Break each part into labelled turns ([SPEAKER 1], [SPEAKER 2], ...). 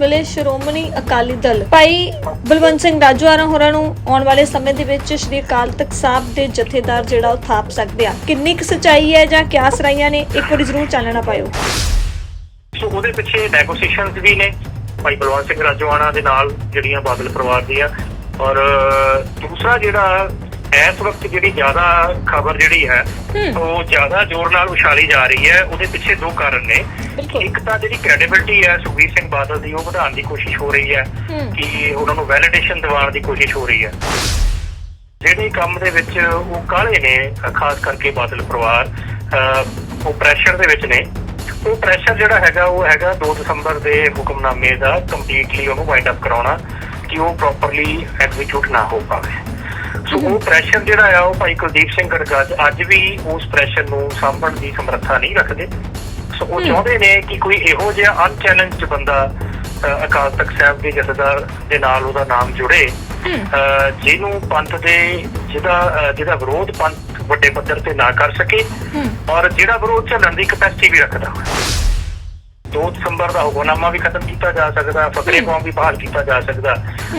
[SPEAKER 1] ਵੇਲੇ ਸ਼੍ਰੋਮਣੀ ਅਕਾਲੀ ਦਲ ਭਾਈ ਬਲਵੰਤ ਸਿੰਘ ਰਾਜੂਆਰਾ ਹੋਰਾਂ ਨੂੰ ਆਉਣ ਵਾਲੇ ਸਮੇਂ ਦੇ ਵਿੱਚ ਸ਼੍ਰੀ ਅਕਾਲ ਤਖਤ ਸਾਹਿਬ ਦੇ ਜਥੇਦਾਰ ਜਿਹੜਾ ਉਹ ਥਾਪ ਸਕਦੇ ਆ। ਕਿੰਨੀ ਕੁ ਸਚਾਈ ਹੈ ਜਾਂ ਕਿਆ ਸਰਾਈਆਂ ਨੇ, ਇੱਕ ਵਾਰੀ ਜ਼ਰੂਰ ਚਾਨਣਾ ਪਾਇਓ।
[SPEAKER 2] ਸੋ ਉਹਦੇ ਪਿੱਛੇ ਨੈਗੋਸੀਏਸ਼ਨਸ ਵੀ ਨੇ। ਭਾਈ ਬਲਵੰਤ ਸਿੰਘ ਰਾਜੋਆਣਾ ਦੇ ਨਾਲ ਜਿਹੜੀਆਂ ਬਾਦਲ ਪਰਿਵਾਰ ਦੀਆਂ। ਔਰ ਦੂਸਰਾ ਜਿਹੜਾ ਇਸ ਵਕਤ ਜਿਹੜੀ ਜ਼ਿਆਦਾ ਖਬਰ ਜਿਹੜੀ ਹੈ। ਉਹ ਜ਼ਿਆਦਾ ਜ਼ੋਰ ਨਾਲ ਉਛਾਲੀ ਜਾ ਰਹੀ ਹੈ। ਉਹਦੇ ਪਿੱਛੇ ਦੋ ਕਾਰਨ ਨੇ। ਇੱਕ ਤਾਂ ਜਿਹੜੀ ਕ੍ਰੈਡੀਬਿਲਟੀ ਹੈ ਸੁਖਬੀਰ ਸਿੰਘ ਬਾਦਲ ਦੀ ਉਹ ਵਧਾਉਣ ਦੀ ਕੋਸ਼ਿਸ਼ ਹੋ ਰਹੀ ਹੈ। ਕਿ ਉਹਨਾਂ ਨੂੰ ਵੈਲੀਡੇਸ਼ਨ ਦਿਵਾਉਣ ਦੀ ਕੋਸ਼ਿਸ਼ ਹੋ ਰਹੀ ਹੈ। ਜਿਹੜੇ ਕੰਮ ਦੇ ਵਿੱਚ ਉਹ ਕਾਲੇ ਨੇ ਖਾਸ ਕਰਕੇ ਬਾਦਲ ਪਰਿਵਾਰ ਉਹ ਪ੍ਰੈਸ਼ਰ ਦੇ ਵਿੱਚ ਨੇ। ਉਹ ਪ੍ਰੈਸ਼ਰ ਜਿਹੜਾ ਹੈਗਾ ਉਹ ਹੈਗਾ 2 ਦਸੰਬਰ ਦੇ ਹੁਕਮਨਾਮੇ ਦਾ ਕੰਪਲੀਟਲੀ ਉਹਨੂੰ ਵਾਈਂਡ ਅਪ ਕਰਾਉਣਾ ਕਿ ਉਹ ਪ੍ਰੋਪਰਲੀ ਐਗਜ਼ੀਕਿਊਟ ਨਾ ਹੋ ਪਾਵੇ। ਉਹ ਪ੍ਰੈਸ਼ਰ ਜਿਹੜਾ ਆ ਉਹ ਭਾਈ ਕੁਲਦੀਪ ਸਿੰਘ ਗੜਗੜ ਅੱਜ ਵੀ ਉਸ ਪ੍ਰੈਸ਼ਰ ਨੂੰ ਸਾਂਭਣ ਦੀ ਸਮਰੱਥਾ ਨਹੀਂ ਰੱਖਦੇ। ਸੋ ਉਹ। ਚਾਹੁੰਦੇ ਨੇ ਕਿ ਕੋਈ ਇਹੋ ਜਿਹਾ ਅਨਚੈਲੰਜਡ ਬੰਦਾ ਅਕਾਲ ਤਖਤ ਸਾਹਿਬ ਦੇ ਜਥੇਦਾਰ ਦੇ ਨਾਲ ਉਹਦਾ ਨਾਮ ਜੁੜੇ। ਜਿਹਨੂੰ ਪੰਥ ਦੇ ਜਿਹਦਾ ਜਿਹਦਾ ਵਿਰੋਧ ਪੰਥ ਵੱਡੇ ਪੱਧਰ ਤੇ ਨਾ ਕਰ ਸਕੇ ਔਰ ਜਿਹੜਾ ਵਿਰੋਧ ਝੱਲਣ ਦੀ ਕਪੈਸਿਟੀ ਵੀ ਰੱਖਦਾ ਹੋਵੇ। 2 ਦਸੰਬਰ ਦਾ ਹੁਕਮਨਾਮਾ ਵੀ ਖਤਮ ਕੀਤਾ ਜਾ ਸਕਦਾ ਫਕਰੇ ਕੌਮ ਵੀ ਬਹਾਲ ਕੀਤਾ ਜਾ ਸਕਦਾ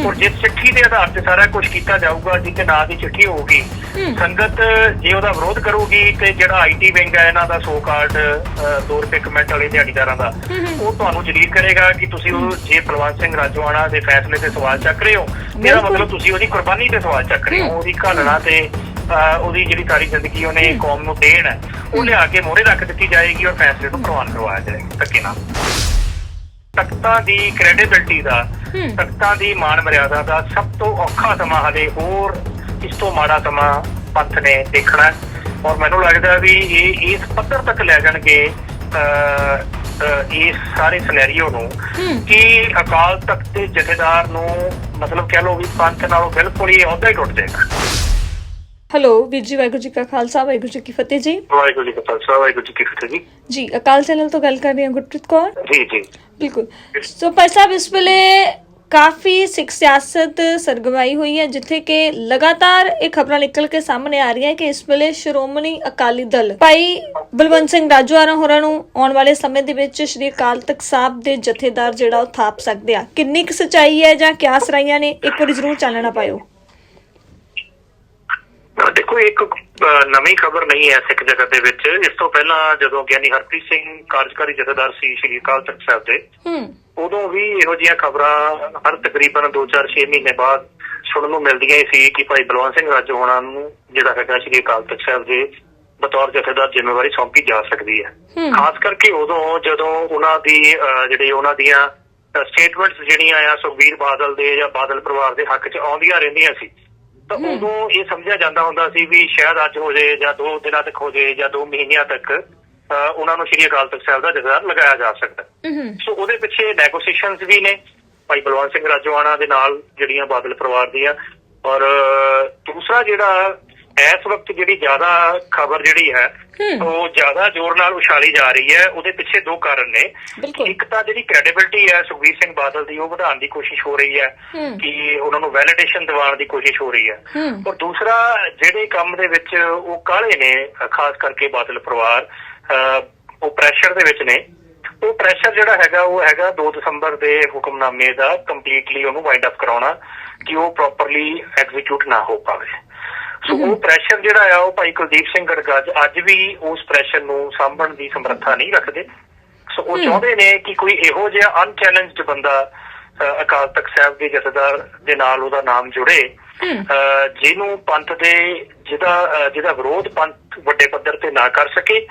[SPEAKER 2] ਔਰ ਜਿਸ ਚਿੱਠੀ ਦੇ ਆਧਾਰ ਤੇ ਸਾਰਾ ਕੁਝ ਕੀਤਾ ਜਾਊਗਾ ਜਿਹਦੇ ਨਾਂ ਦੀ ਚਿੱਠੀ ਹੋਊਗੀ। ਸੰਗਤ ਜੇ ਉਹਦਾ ਵਿਰੋਧ ਕਰੂਗੀ ਤੇ ਜਿਹੜਾ ਆਈਟੀ ਵਿੰਗ ਹੈ ਇਹਨਾਂ ਦਾ ਸੋ ਕਾਲਡ 2 ਰੁਪਏ ਕਮੈਂਟ ਵਾਲੇ ਦਿਹਾੜੀਦਾਰਾਂ ਦਾ ਉਹ ਤੁਹਾਨੂੰ ਜਲੀਲ ਕਰੇਗਾ ਕਿ ਤੁਸੀਂ ਉਹ ਜੇ ਪ੍ਰਵਾਨ ਸਿੰਘ ਰਾਜੋਆਣਾ ਦੇ ਫੈਸਲੇ ਤੇ ਸਵਾਲ ਚੱਕ ਰਹੇ ਹੋ ਇਹਦਾ। ਮਤਲਬ ਤੁਸੀਂ ਉਹਦੀ ਕੁਰਬਾਨੀ ਤੇ ਸਵਾਲ ਚੱਕ ਰਹੇ ਹੋ। ਉਹਦੀ ਘਾਲਣਾ ਤੇ ਉਹਦੀ ਜਿਹੜੀ ਸਾਰੀ ਜ਼ਿੰਦਗੀ ਉਹਨੇ ਕੌਮ ਨੂੰ ਦੇਣ ਹੈ ਉਹ ਲਿਆ ਕੇ ਮੋਹਰੇ ਰੱਖ ਦਿੱਤੀ ਜਾਏਗੀ ਔਰ ਫੈਸਲੇ ਨੂੰ ਪ੍ਰਵਾਨ ਕਰਵਾਇਆ ਜਾਏਗਾ ਧੱਕੇ ਨਾਲ ਤਖਤਾਂ ਦੀ ਕ੍ਰੈਡੀਬਿਲਟੀ ਦਾ
[SPEAKER 1] ਹੂੰ।
[SPEAKER 2] ਤਖਤਾਂ ਦੀ ਮਾਨ ਮਰਿਆਦਾ ਦਾ ਸਭ ਤੋਂ ਔਖਾ ਸਮਾਂ ਹਲੇ ਹੋਰ ਇਸ ਤੋਂ ਮਾੜਾ ਸਮਾਂ ਪੰਥ ਨੇ ਦੇਖਣਾ ਹੈ। ਔਰ ਮੈਨੂੰ ਲੱਗਦਾ ਵੀ ਇਹ ਇਸ ਪੱਧਰ ਤੱਕ ਲੈ ਜਾਣਗੇ ਅਹ, ਅਹ, ਇਸ ਸਾਰੇ ਸਿਨੈਰੀਓ ਨੂੰ
[SPEAKER 1] ਹੂੰ।
[SPEAKER 2] ਕਿ ਅਕਾਲ ਤਖਤ ਦੇ ਜਥੇਦਾਰ ਨੂੰ ਮਤਲਬ ਕਹਿ ਲਓ ਵੀ ਪੰਥ ਨਾਲੋਂ ਬਿਲਕੁਲ ਹੀ ਅਹੁਦਾ ਹੀ ਟੁੱਟ ਜਾਏਗਾ
[SPEAKER 1] ਹੈਲੋ ਵੀਰ ਜੀ ਵਾਹਿਗੁਰੂ ਜੀ ਕਾ ਖਾਲਸਾ ਵਾਹਿਗੁਰੂ ਜੀ ਕੀ ਫਤਿਹ ਜੀ।
[SPEAKER 2] ਵਾਹਿਗੁਰੂ ਜੀ ਕਾ ਖਾਲਸਾ ਵਾਹਿਗੁਰੂ ਜੀ ਕੀ ਫਤਿਹ ਜੀ।
[SPEAKER 1] ਜੀ ਅਕਾਲ ਚੈਨਲ ਤੋਂ ਗੱਲ ਕਰ ਰਹੀ ਹਾਂ ਗੁਰਪ੍ਰੀਤ ਕੌਰ।
[SPEAKER 2] ਜੀ ਜੀ।
[SPEAKER 1] ਬਿਲਕੁਲ। ਸੋ ਭਾਈ ਸਾਹਿਬ ਇਸ ਵੇਲੇ ਕਾਫੀ ਸਿੱਖ ਸਿਆਸਤ ਸਰਗਵਾਈ ਹੋਈ ਹੈ ਜਿੱਥੇ ਕਿ ਲਗਾਤਾਰ ਇਹ ਖਬਰਾਂ ਨਿਕਲ ਕੇ ਸਾਹਮਣੇ ਆ ਰਹੀਆਂ ਕਿ ਇਸ ਵੇਲੇ ਸ਼੍ਰੋਮਣੀ ਅਕਾਲੀ ਦਲ ਭਾਈ ਬਲਵੰਤ ਸਿੰਘ ਰਾਜੂਆਰਾ ਹੋਰਾਂ ਨੂੰ ਆਉਣ ਵਾਲੇ ਸਮੇਂ ਦੇ ਵਿੱਚ ਸ਼੍ਰੀ ਅਕਾਲ ਤਖਤ ਸਾਹਿਬ ਦੇ ਜਥੇਦਾਰ ਜਿਹੜਾ ਉਹ ਥਾਪ ਸਕਦੇ ਆ। ਕਿੰਨੀ ਕੁ ਸਚਾਈ ਹੈ ਜਾਂ ਕਿਆ ਸਰਾਈਆਂ ਨੇ ਇੱਕ ਵਾਰੀ ਜ਼ਰੂਰ ਚਾਨਣਾ ਪਾਇਓ।
[SPEAKER 2] ਦੇਖੋ ਇੱਕ ਨਵੀਂ ਖਬਰ ਨਹੀਂ ਹੈ ਸਿੱਖ ਜਗਤ ਦੇ ਵਿੱਚ। ਇਸ ਤੋਂ ਪਹਿਲਾਂ ਜਦੋਂ ਗਿਆਨੀ ਹਰਪ੍ਰੀਤ ਸਿੰਘ ਕਾਰਜਕਾਰੀ ਜਥੇਦਾਰ ਸੀ ਸ਼੍ਰੀ ਅਕਾਲ ਤਖਤ ਸਾਹਿਬ ਦੇ
[SPEAKER 1] ਹੂੰ।
[SPEAKER 2] ਉਦੋਂ ਵੀ ਇਹੋ ਜਿਹੀਆਂ ਖਬਰਾਂ ਹਰ ਤਕਰੀਬਨ 2-4-6 ਮਹੀਨੇ ਬਾਅਦ ਸੁਣਨ ਨੂੰ ਮਿਲਦੀਆਂ ਹੀ ਸੀ ਕਿ ਭਾਈ ਬਲਵੰਤ ਸਿੰਘ ਰਾਜੋ ਹੋਣਾ ਨੂੰ ਜਿਹੜਾ ਹੈਗਾ ਸ਼੍ਰੀ ਅਕਾਲ ਤਖਤ ਸਾਹਿਬ ਦੇ ਬਤੌਰ ਜਥੇਦਾਰ ਜ਼ਿੰਮੇਵਾਰੀ ਸੌਂਪੀ ਜਾ ਸਕਦੀ ਹੈ। ਖਾਸ ਕਰਕੇ ਉਦੋਂ ਜਦੋਂ ਉਹਨਾਂ ਦੀ ਜਿਹੜੀ ਉਹਨਾਂ ਦੀਆਂ ਸਟੇਟਮੈਂਟਸ ਜਿਹੜੀਆਂ ਆ ਸੁਖਬੀਰ ਬਾਦਲ ਦੇ ਜਾਂ ਬਾਦਲ ਪਰਿਵਾਰ ਦੇ ਹੱਕ 'ਚ ਆਉਂਦੀਆਂ ਰਹਿੰਦੀਆਂ ਸੀ। ਤਾਂ। ਉਦੋਂ ਇਹ ਸਮਝਿਆ ਜਾਂਦਾ ਹੁੰਦਾ ਸੀ ਵੀ ਸ਼ਾਇਦ ਅੱਜ ਹੋ ਜਾਏ ਜਾਂ ਦੋ ਦਿਨਾਂ ਤੱਕ ਹੋ ਜਾਏ ਜਾਂ ਦੋ ਮਹੀਨਿਆਂ ਤੱਕ ਉਹਨਾਂ ਨੂੰ ਸ਼੍ਰੀ ਅਕਾਲ ਤਖਤ ਸਾਹਿਬ ਦਾ ਜਥੇਦਾਰ ਲਗਾਇਆ ਜਾ ਸਕਦਾ ਸੋ ਉਹਦੇ ਪਿੱਛੇ ਨੈਗੋਸੀਏਸ਼ਨਸ ਵੀ ਨੇ ਭਾਈ ਬਲਵੰਤ ਸਿੰਘ ਰਾਜੋਆਣਾ ਦੇ ਨਾਲ ਜਿਹੜੀਆਂ ਬਾਦਲ ਪਰਿਵਾਰ ਦੀਆਂ ਔਰ ਦੂਸਰਾ ਜਿਹੜਾ ਇਸ ਵਕਤ ਜਿਹੜੀ ਜ਼ਿਆਦਾ ਖਬਰ ਜਿਹੜੀ ਹੈ। ਉਹ ਜ਼ਿਆਦਾ ਜ਼ੋਰ ਨਾਲ ਉਛਾਲੀ ਜਾ ਰਹੀ ਹੈ। ਉਹਦੇ ਪਿੱਛੇ ਦੋ ਕਾਰਨ ਨੇ। ਇੱਕ ਤਾਂ ਜਿਹੜੀ ਕ੍ਰੈਡੀਬਿਲਟੀ ਹੈ ਸੁਖਬੀਰ ਸਿੰਘ ਬਾਦਲ ਦੀ ਉਹ ਵਧਾਉਣ ਦੀ ਕੋਸ਼ਿਸ਼ ਹੋ ਰਹੀ ਹੈ। ਕਿ ਉਹਨਾਂ ਨੂੰ ਵੈਲੀਡੇਸ਼ਨ ਦਿਵਾਉਣ ਦੀ ਕੋਸ਼ਿਸ਼ ਹੋ ਰਹੀ ਹੈ। ਔਰ ਦੂਸਰਾ ਜਿਹੜੇ ਕੰਮ ਦੇ ਵਿੱਚ ਉਹ ਕਾਲੇ ਨੇ ਖਾਸ ਕਰਕੇ ਬਾਦਲ ਪਰਿਵਾਰ ਉਹ ਪ੍ਰੈਸ਼ਰ ਦੇ ਵਿੱਚ ਨੇ। ਉਹ ਪ੍ਰੈਸ਼ਰ ਜਿਹੜਾ ਹੈਗਾ ਉਹ ਹੈਗਾ 2 ਦਸੰਬਰ ਦੇ ਹੁਕਮਨਾਮੇ ਦਾ। ਕੰਪਲੀਟਲੀ ਉਹਨੂੰ ਵਾਈਂਡ ਅਪ ਕਰਾਉਣਾ ਕਿ ਉਹ ਪ੍ਰੋਪਰਲੀ ਐਗਜ਼ੀਕਿਊਟ ਨਾ ਹੋ ਪਾਵੇ। ਸੋ ਉਹ ਪ੍ਰੈਸ਼ਰ ਜਿਹੜਾ ਆ ਉਹ ਭਾਈ ਕੁਲਦੀਪ ਸਿੰਘ ਗੜਗੜ ਅੱਜ ਵੀ ਉਸ ਪ੍ਰੈਸ਼ਰ ਨੂੰ ਸਾਂਭਣ ਦੀ ਸਮਰੱਥਾ ਨਹੀਂ ਰੱਖਦੇ। ਸੋ ਉਹ। ਚਾਹੁੰਦੇ ਨੇ ਕਿ ਕੋਈ ਇਹੋ ਜਿਹਾ ਅਨਚੈਲੰਜਡ ਬੰਦਾ ਅਕਾਲ ਤਖਤ ਸਾਹਿਬ ਦੇ ਜਥੇਦਾਰ ਦੇ ਨਾਲ ਉਹਦਾ ਨਾਮ ਜੁੜੇ। ਜਿਹਨੂੰ ਪੰਥ ਦੇ ਜਿਹਦਾ ਜਿਹਦਾ ਵਿਰੋਧ ਪੰਥ ਵੱਡੇ ਪੱਧਰ ਤੇ ਨਾ ਕਰ ਸਕੇ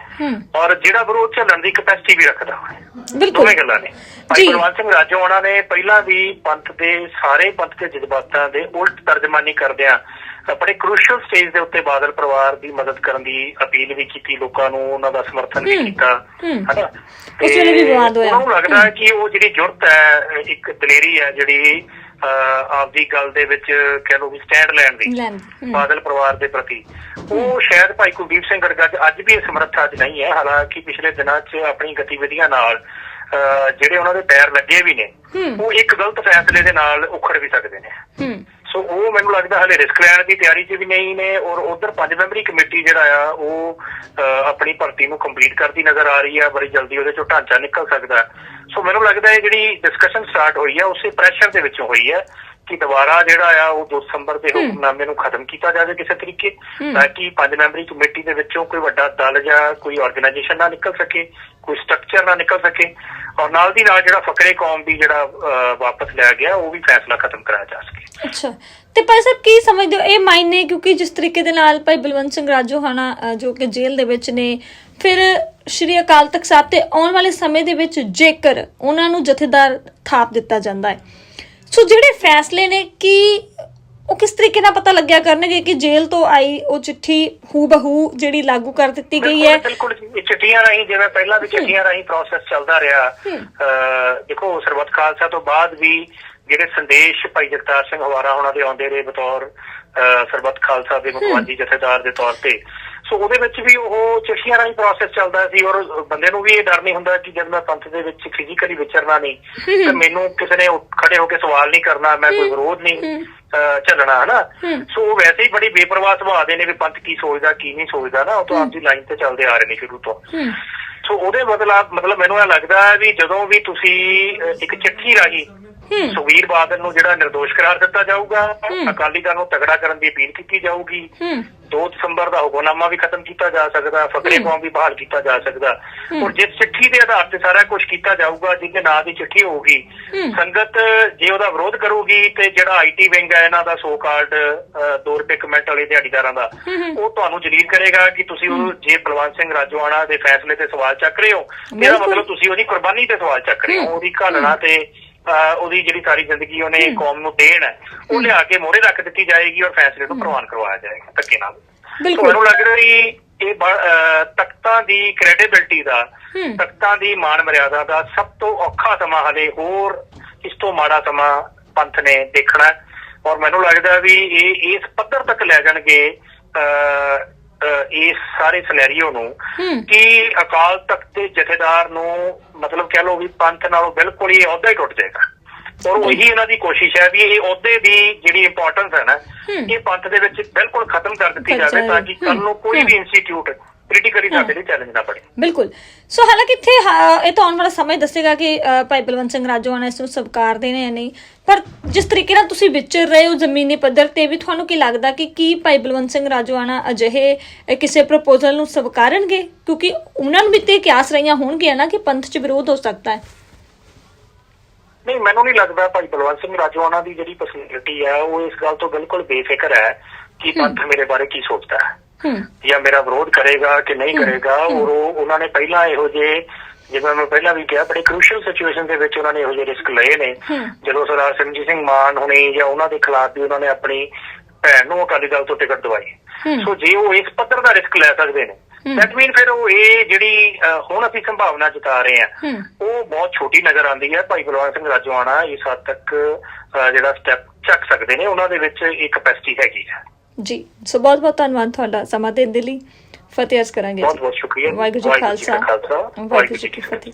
[SPEAKER 2] ਔਰ ਜਿਹੜਾ ਵਿਰੋਧ ਝੱਲਣ ਦੀ ਕਪੈਸਿਟੀ ਵੀ ਰੱਖਦਾ ਹੋਵੇ।
[SPEAKER 1] ਬਿਲਕੁਲ।
[SPEAKER 2] ਦੋਵੇਂ ਗੱਲਾਂ ਨੇ। ਭਾਈ। ਬਲਵੰਤ ਸਿੰਘ ਰਾਜੋਆਣਾ ਨੇ ਪਹਿਲਾਂ ਵੀ ਪੰਥ ਦੇ ਸਾਰੇ ਪੰਥ ਦੇ ਜਜ਼ਬਾਤਾਂ ਦੇ ਉਲਟ ਤਰਜਮਾਨੀ ਕਰਦਿਆਂ ਬੜੇ ਕ੍ਰੂਸ਼ੀਅਲ ਸਟੇਜ ਦੇ ਉੱਤੇ ਬਾਦਲ ਪਰਿਵਾਰ ਦੀ ਮਦਦ ਕਰਨ ਦੀ ਅਪੀਲ ਵੀ ਕੀਤੀ ਲੋਕਾਂ ਨੂੰ ਉਹਨਾਂ ਦਾ ਸਮਰਥਨ ਵੀ ਕੀਤਾ
[SPEAKER 1] ਹੂੰ।
[SPEAKER 2] ਹਨਾ?
[SPEAKER 1] ਉਸ ਵੇਲੇ ਵੀ ਵਿਵਾਦ ਹੋਇਆ।
[SPEAKER 2] ਉਹਨਾਂ ਲੱਗਦਾ ਹੈ। ਕਿ ਉਹ ਜਿਹੜੀ ਜੁਰਤ ਹੈ ਇੱਕ ਦਲੇਰੀ ਹੈ ਜਿਹੜੀ ਆਪਦੀ ਗੱਲ ਦੇ ਵਿੱਚ ਕਹਿ ਲਓ ਵੀ ਸਟੈਂਡ ਲੈਣ ਦੀ। ਬਾਦਲ ਪਰਿਵਾਰ ਦੇ ਪ੍ਰਤੀ ਉਹ ਸ਼ਾਇਦ ਭਾਈ ਕੁਲਦੀਪ ਸਿੰਘ ਗੜਗੜ ਅੱਜ ਵੀ ਸਮਰੱਥਾ 'ਚ ਨਹੀਂ ਹੈ ਹਾਲਾਂਕਿ ਪਿਛਲੇ ਦਿਨਾਂ 'ਚ ਆਪਣੀ ਗਤੀਵਿਧੀਆਂ ਨਾਲ ਜਿਹੜੇ ਉਹਨਾਂ ਦੇ ਪੈਰ ਲੱਗੇ ਵੀ ਨੇ
[SPEAKER 1] ਹੂੰ।
[SPEAKER 2] ਉਹ ਇੱਕ ਗਲਤ ਫੈਸਲੇ ਦੇ ਨਾਲ ਉਖੜ ਵੀ ਸਕਦੇ ਨੇ
[SPEAKER 1] ਹੂੰ
[SPEAKER 2] ਸੋ ਉਹ ਮੈਨੂੰ ਲੱਗਦਾ ਹਲੇ ਰਿਸਕ ਲੈਣ ਦੀ ਤਿਆਰੀ 'ਚ ਵੀ ਨਹੀਂ ਨੇ ਔਰ ਉਧਰ ਪੰਜ ਮੈਂਬਰੀ ਕਮੇਟੀ ਜਿਹੜਾ ਆ ਉਹ ਆਪਣੀ ਭਰਤੀ ਨੂੰ ਕੰਪਲੀਟ ਕਰਦੀ ਨਜ਼ਰ ਆ ਰਹੀ ਆ ਬੜੀ ਜਲਦੀ ਉਹਦੇ ਚੋਂ ਢਾਂਚਾ ਨਿਕਲ ਸਕਦਾ ਹੈ। ਸੋ ਮੈਨੂੰ ਲੱਗਦਾ ਹੈ ਜਿਹੜੀ ਡਿਸਕਸ਼ਨ ਸਟਾਰਟ ਹੋਈ ਆ ਉਸੇ ਪ੍ਰੈਸ਼ਰ ਦੇ ਵਿੱਚੋਂ ਹੋਈ ਹੈ ਕਿ ਦੁਬਾਰਾ ਜਿਹੜਾ ਆ ਉਹ 2 ਦਸੰਬਰ ਦੇ ਹੁਕਮਨਾਮੇ ਨੂੰ ਖਤਮ ਕੀਤਾ ਜਾਵੇ ਕਿਸੇ ਤਰੀਕੇ ਤਾਂ ਕਿ ਪੰਜ ਮੈਂਬਰੀ ਕਮੇਟੀ ਦੇ ਵਿੱਚੋਂ ਕੋਈ ਵੱਡਾ ਦਲ ਜਾਂ ਕੋਈ ਆਰਗੇਨਾਈਜੇਸ਼ਨ ਨਾ ਨਿਕਲ ਸਕੇ ਕੋਈ ਸਟਰਕਚਰ ਨਾ ਨਿਕਲ ਸਕੇ ਔਰ ਨਾਲ ਦੀ ਨਾਲ ਜਿਹੜਾ ਫਕਰੇ ਕੌਮ ਦੀ ਜਿਹੜਾ ਵਾਪਸ ਲਿਆ ਗਿਆ ਉਹ ਵੀ ਫੈਸਲਾ ਖਤਮ ਕਰਾਇਆ ਜਾ ਸਕੇ।
[SPEAKER 1] ਅੱਛਾ। ਤੇ ਭਾਈ ਸਾਹਿਬ ਕੀ ਸਮਝਦੇ ਹੋ? ਇਹ ਮਾਇਨੇ ਕਿਉਂਕਿ ਜਿਸ ਤਰੀਕੇ ਦੇ ਨਾਲ ਭਾਈ ਬਲਵੰਤ ਸਿੰਘ ਰਾਜੋਹਾਣਾ ਅ, ਜੋ ਕਿ ਜੇਲ੍ਹ ਦੇ ਵਿੱਚ ਨੇ ਫਿਰ ਸ਼੍ਰੀ ਅਕਾਲ ਤਖਤ ਸਾਹਿਬ ਤੇ ਆਉਣ ਵਾਲੇ ਸਮੇਂ ਦੇ ਵਿੱਚ ਜੇਕਰ ਉਹਨਾਂ ਨੂੰ ਜਥੇਦਾਰ ਥਾਪ ਦਿੱਤਾ ਜਾਂਦਾ ਹੈ ਸੋ ਜਿਹੜੇ ਫੈਸਲੇ ਨੇ ਕੀ ਉਹ ਕਿਸ ਤਰੀਕੇ ਨਾਲ ਪਤਾ ਲੱਗਿਆ ਕਰਨਗੇ ਕਿ ਜੇਲ੍ਹ ਤੋਂ ਆਈ ਉਹ ਚਿੱਠੀ ਹੂ ਬਹੂ ਜਿਹੜੀ ਲਾਗੂ ਕਰ ਦਿੱਤੀ ਗਈ ਹੈ?
[SPEAKER 2] ਬਿਲਕੁਲ ਇਹ ਚਿੱਠੀਆਂ ਰਾਹੀਂ ਜਿਵੇਂ ਪਹਿਲਾਂ ਵੀ ਚਿੱਠੀਆਂ ਰਾਹੀਂ ਪ੍ਰੋਸੈਸ ਚੱਲਦਾ ਰਿਹਾ। ਦੇਖੋ ਸਰਬੱਤ ਖਾਲਸਾ ਤੋਂ ਬਾਅਦ ਵੀ ਜਿਹੜੇ ਸੰਦੇਸ਼ ਭਾਈ ਜਗਤਾਰ ਸਿੰਘ ਹਵਾਰਾ ਉਹਨਾਂ ਦੇ ਆਉਂਦੇ ਰਹੇ ਬਤੌਰ ਸਰਬੱਤ ਖਾਲਸਾ ਦੇ ਮੁਖਵਾਜੀ ਜਥੇਦਾਰ ਦੇ ਤੌਰ ਤੇ। ਸੋ ਉਹਦੇ ਵਿੱਚ ਵੀ ਉਹ ਚਿੱਠੀਆਂ ਰਾਹੀਂ ਪ੍ਰੋਸੈਸ ਚੱਲਦਾ ਸੀ ਔਰ ਬੰਦੇ ਨੂੰ ਵੀ ਇਹ ਡਰ ਨਹੀਂ ਹੁੰਦਾ ਕਿ ਜਦ ਮੈਂ ਪੰਥ ਦੇ ਵਿੱਚ ਫਿਜ਼ੀਕਲੀ ਵਿਚਰਨਾ ਨਹੀਂ ਤੇ ਮੈਨੂੰ ਕਿਸੇ ਨੇ ਖੜੇ ਹੋ ਕੇ ਸਵਾਲ ਨਹੀਂ ਕਰਨਾ ਮੈਂ ਕੋਈ ਵਿਰੋਧ ਨਹੀਂ ਝੱਲਣਾ ਹਨਾ? ਸੋ ਵੈਸੇ ਹੀ ਬੜੀ ਬੇਪਰਵਾਹ ਸੁਭਾਅ ਦੇ ਨੇ ਵੀ ਪੰਥ ਕੀ ਸੋਚਦਾ ਕੀ ਨਹੀਂ ਸੋਚਦਾ ਨਾ ਉਹ ਤਾਂ ਆਪਦੀ ਲਾਈਨ ਤੇ ਚੱਲਦੇ ਆ ਰਹੇ ਨੇ ਸ਼ੁਰੂ ਤੋਂ। ਸੋ ਉਹਦੇ ਬਦਲਾ ਮਤਲਬ ਮੈਨੂੰ ਇਹ ਲੱਗਦਾ ਹੈ ਵੀ ਜਦੋਂ ਵੀ ਤੁਸੀਂ ਇੱਕ ਚਿੱਠੀ ਰਾਹੀਂ
[SPEAKER 1] ਹੂੰ।
[SPEAKER 2] ਸੁਖਬੀਰ ਬਾਦਲ ਨੂੰ ਜਿਹੜਾ ਨਿਰਦੋਸ਼ ਕਰਾਰ ਦਿੱਤਾ ਜਾਊਗਾ ਅਕਾਲੀ ਦਲ ਨੂੰ ਤਗੜਾ ਕਰਨ ਦੀ ਅਪੀਲ ਕੀਤੀ ਜਾਊਗੀ।
[SPEAKER 1] ਹੂੰ।
[SPEAKER 2] 2 ਦਸੰਬਰ ਦਾ ਹੁਕਮਨਾਮਾ ਵੀ ਖਤਮ ਕੀਤਾ ਜਾ ਸਕਦਾ ਫਕਰੇ ਕੌਮ ਵੀ ਬਹਾਲ ਕੀਤਾ ਜਾ ਸਕਦਾ। ਔਰ ਜਿਸ ਚਿੱਠੀ ਦੇ ਆਧਾਰ ਤੇ ਸਾਰਾ ਕੁਝ ਕੀਤਾ ਜਾਊਗਾ ਜਿਹਦੇ ਨਾਂ ਦੀ ਚਿੱਠੀ ਹੋਊਗੀ। ਸੰਗਤ ਜੇ ਉਹਦਾ ਵਿਰੋਧ ਕਰੂਗੀ ਤੇ ਜਿਹੜਾ ਆਈਟੀ ਵਿੰਗ ਹੈ ਇਹਨਾਂ ਦਾ ਸੋ ਕਾਲਡ 2 ਰੁਪਏ ਕਮੈਂਟ ਵਾਲੇ ਦਿਹਾੜੀਦਾਰਾਂ ਦਾ ਉਹ ਤੁਹਾਨੂੰ ਜਲੀਲ ਕਰੇਗਾ ਕਿ ਤੁਸੀਂ ਉਹ ਜੇ ਬਲਵੰਤ ਸਿੰਘ ਰਾਜੋਆਣਾ ਦੇ ਫੈਸਲੇ ਤੇ ਸਵਾਲ ਚੱਕ ਰਹੇ ਹੋ। ਇਹਦਾ। ਮਤਲਬ ਤੁਸੀਂ ਉਹਦੀ ਕੁਰਬਾਨੀ ਤੇ ਸਵਾਲ ਚੱਕ ਰਹੇ ਹੋ। ਉਹਦੀ ਘਾਲਣਾ ਤੇ ਉਹਦੀ ਜਿਹੜੀ ਸਾਰੀ ਜ਼ਿੰਦਗੀ ਉਹਨੇ ਕੌਮ ਨੂੰ ਦੇਣ ਉਹ ਲਿਆ ਕੇ ਮੋਹਰੇ ਰੱਖ ਦਿੱਤੀ ਜਾਏਗੀ ਔਰ ਫੈਸਲੇ ਨੂੰ ਪ੍ਰਵਾਨ ਕਰਵਾਇਆ ਜਾਏਗਾ ਧੱਕੇ ਨਾਲ
[SPEAKER 1] ਬਿਲਕੁਲ।
[SPEAKER 2] ਮੈਨੂੰ ਲੱਗ ਰਿਹਾ ਵੀ ਇਹ ਤਖਤਾਂ ਦੀ ਕ੍ਰੈਡੀਬਿਲਟੀ ਦਾ। ਤਖਤਾਂ ਦੀ ਮਾਣ ਮਰਿਆਦਾ ਦਾ ਸਭ ਤੋਂ ਔਖਾ ਸਮਾਂ ਹਲੇ ਹੋਰ ਇਸ ਤੋਂ ਮਾੜਾ ਸਮਾਂ ਪੰਥ ਨੇ ਦੇਖਣਾ। ਔਰ ਮੈਨੂੰ ਲੱਗਦਾ ਵੀ ਇਹ ਇਸ ਪੱਧਰ ਤੱਕ ਲੈ ਜਾਣਗੇ ਇਸ ਸਾਰੇ ਸਿਨੈਰੀਓ ਨੂੰ ਕਿ ਅਕਾਲ ਤਖਤ ਦੇ ਜਥੇਦਾਰ ਨੂੰ ਮਤਲਬ ਕਹਿ ਲਓ ਵੀ ਪੰਥ ਨਾਲੋਂ ਬਿਲਕੁਲ ਹੀ ਅਹੁਦਾ ਹੀ ਟੁੱਟ ਜਾਏਗਾ ਔਰ ਉਹੀ ਇਹਨਾਂ ਦੀ ਕੋਸ਼ਿਸ਼ ਹੈ ਵੀ ਇਹ ਅਹੁਦੇ ਦੀ ਜਿਹੜੀ ਇੰਪੋਰਟੈਂਸ ਹੈ ਨਾ। ਇਹ ਪੰਥ ਦੇ ਵਿੱਚ ਬਿਲਕੁਲ ਖਤਮ ਕਰ ਦਿੱਤੀ ਜਾਵੇ ਤਾਂ। ਕਿ ਕੱਲ ਨੂੰ ਕੋਈ। ਵੀ ਇੰਸਟੀਚਿਊਟ ਪੋਲੀਟੀਕਲੀ ਸਾਡੇ ਲਈ ਚੈਲੰਜ ਨਾ ਬਣੇ।
[SPEAKER 1] ਬਿਲਕੁਲ। ਸੋ ਹਾਲਾਂਕਿ ਇੱਥੇ ਇਹ ਤਾਂ ਆਉਣ ਵਾਲਾ ਸਮਾਂ ਦੱਸੇਗਾ ਕਿ ਭਾਈ ਬਲਵੰਤ ਸਿੰਘ ਰਾਜੋਆਣਾ ਇਸ ਨੂੰ ਸਵੀਕਾਰਦੇ ਨੇ ਜਾਂ ਨਹੀਂ। ਪਰ ਜਿਸ ਤਰੀਕੇ ਨਾਲ ਤੁਸੀਂ ਵਿਚਰ ਰਹੇ ਹੋ ਜ਼ਮੀਨੀ ਪੱਧਰ ਤੇ ਵੀ ਤੁਹਾਨੂੰ ਕੀ ਲੱਗਦਾ ਕਿ ਕੀ ਭਾਈ ਬਲਵੰਤ ਸਿੰਘ ਰਾਜੋਆਣਾ ਅਜਿਹੇ ਕਿਸੇ ਪ੍ਰਪੋਜ਼ਲ ਨੂੰ ਸਵੀਕਾਰਨਗੇ? ਕਿਉਂਕਿ ਉਹਨਾਂ ਨੂੰ ਵੀ ਤੇ ਕਿਆਸ ਰਹੀਆਂ ਹੋਣਗੀਆਂ ਨਾ ਕਿ ਪੰਥ 'ਚ ਵਿਰੋਧ ਹੋ ਸਕਦਾ ਹੈ।
[SPEAKER 2] ਨਹੀਂ ਮੈਨੂੰ ਨਹੀਂ ਲੱਗਦਾ ਭਾਈ ਬਲਵੰਤ ਸਿੰਘ ਰਾਜੋਆਣਾ ਦੀ ਜਿਹੜੀ ਪਰਸਨੈਲਿਟੀ ਹੈ ਉਹ ਇਸ ਗੱਲ ਤੋਂ ਬਿਲਕੁਲ ਬੇਫਿਕਰ ਹੈ ਕਿ ਪੰਥ ਮੇਰੇ ਬਾਰੇ ਕੀ ਸੋਚਦਾ ਹੂੰ। ਜਾਂ ਮੇਰਾ ਵਿਰੋਧ ਕਰੇਗਾ ਕਿ ਨਹੀਂ ਕਰੇਗਾ ਔਰ ਉਹ ਉਹਨਾਂ ਨੇ ਪਹਿਲਾਂ ਇਹੋ ਜਿਹੇ ਜਿਵੇਂ ਮੈਂ ਪਹਿਲਾਂ ਵੀ ਕਿਹਾ ਬੜੇ ਕ੍ਰੂਸ਼ੀਅਲ ਸਿਚੁਏਸ਼ਨ ਦੇ ਵਿੱਚ ਉਹਨਾਂ ਨੇ ਇਹੋ ਜਿਹੇ ਰਿਸਕ ਲਏ ਨੇ। ਜਦੋਂ ਸਰਦਾਰ ਸਿਮਰਜੀਤ ਸਿੰਘ ਮਾਨ ਹੁਣੇ ਜਾਂ ਉਹਨਾਂ ਦੇ ਖਿਲਾਫ ਵੀ ਉਹਨਾਂ ਨੇ ਆਪਣੀ ਭੈਣ ਨੂੰ ਅਕਾਲੀ ਦਲ ਤੋਂ ਟਿਕਟ ਦਵਾਈ। ਸੋ ਜੇ ਉਹ ਇਸ ਪੱਧਰ ਦਾ ਰਿਸਕ ਲੈ ਸਕਦੇ ਨੇ। ਦੈਟ ਮੀਨ ਫਿਰ ਉਹ ਇਹ ਜਿਹੜੀ ਹੁਣ ਅਸੀਂ ਸੰਭਾਵਨਾ ਜਤਾ ਰਹੇ ਹੂੰ। ਉਹ ਬਹੁਤ ਛੋਟੀ ਨਜ਼ਰ ਆਉਂਦੀ ਹੈ ਭਾਈ ਬਲਵੰਤ ਸਿੰਘ ਰਾਜੋਆਣਾ ਇਸ ਹੱਦ ਤੱਕ ਜਿਹੜਾ ਸਟੈਪ ਚੱਕ ਸਕਦੇ ਨੇ ਉਹਨਾਂ ਦੇ ਵਿੱਚ ਇਹ ਕਪੈਸਿਟੀ ਹੈਗੀ ਹੈ
[SPEAKER 1] ਜੀ ਸੋ ਬਹੁਤ ਬਹੁਤ ਧੰਨਵਾਦ ਤੁਹਾਡਾ ਸਮਾਂ ਦੇਣ ਦੇ ਲਈ। ਫਤਿਹ ਅਰਜ਼ ਕਰਾਂਗੇ
[SPEAKER 2] ਬਹੁਤ
[SPEAKER 1] ਜੀ।
[SPEAKER 2] ਬਹੁਤ ਸ਼ੁਕਰੀਆ
[SPEAKER 1] ਵਾਹਿਗੁਰੂ ਜੀ ਕਾ ਖਾਲਸਾ। ਵਾਹਿਗੁਰੂ ਜੀ ਕੀ ਫਤਿਹ।